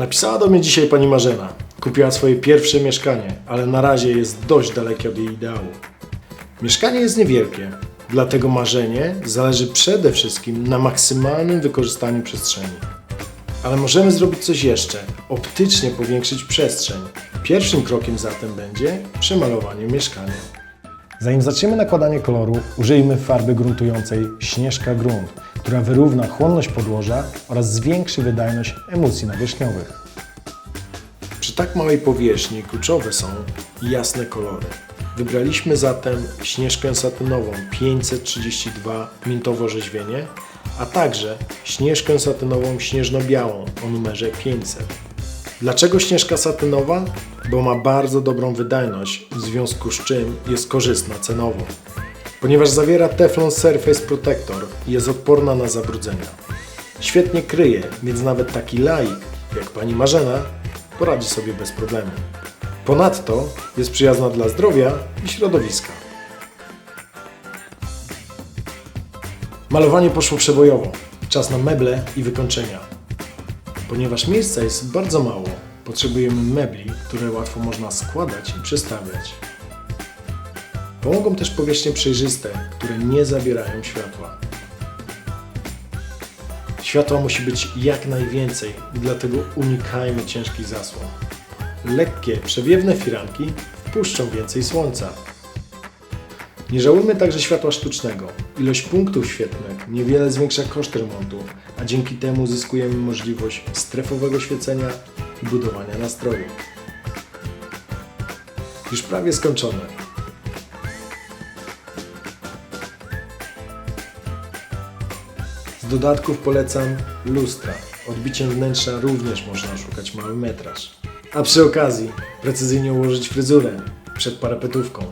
Napisała do mnie dzisiaj pani Marzena. Kupiła swoje pierwsze mieszkanie, ale na razie jest dość dalekie od jej ideału. Mieszkanie jest niewielkie, dlatego marzenie zależy przede wszystkim na maksymalnym wykorzystaniu przestrzeni. Ale możemy zrobić coś jeszcze optycznie powiększyć przestrzeń. Pierwszym krokiem zatem będzie przemalowanie mieszkania. Zanim zaczniemy nakładanie koloru, użyjmy farby gruntującej Śnieżka Grunt, która wyrówna chłonność podłoża oraz zwiększy wydajność emulsji nawierzchniowych. Przy tak małej powierzchni kluczowe są jasne kolory. Wybraliśmy zatem śnieżkę satynową 532 mintowo rzeźwienie, a także śnieżkę satynową śnieżno-białą o numerze 500. Dlaczego śnieżka satynowa? Bo ma bardzo dobrą wydajność, w związku z czym jest korzystna cenowo. Ponieważ zawiera Teflon Surface Protector i jest odporna na zabrudzenia. Świetnie kryje, więc nawet taki laik jak pani Marzena poradzi sobie bez problemu. Ponadto jest przyjazna dla zdrowia i środowiska. Malowanie poszło przebojowo. Czas na meble i wykończenia. Ponieważ miejsca jest bardzo mało, potrzebujemy mebli, które łatwo można składać i przestawiać. Pomogą też powierzchnie przejrzyste, które nie zabierają światła. Światła musi być jak najwięcej, dlatego unikajmy ciężkich zasłon. Lekkie, przewiewne firanki wpuszczą więcej słońca. Nie żałujmy także światła sztucznego. Ilość punktów świetlnych niewiele zwiększa koszt remontu, a dzięki temu zyskujemy możliwość strefowego świecenia i budowania nastroju. Już prawie skończone. Dodatków polecam lustra. Odbiciem wnętrza również można oszukać mały metraż. A przy okazji precyzyjnie ułożyć fryzurę przed parapetówką.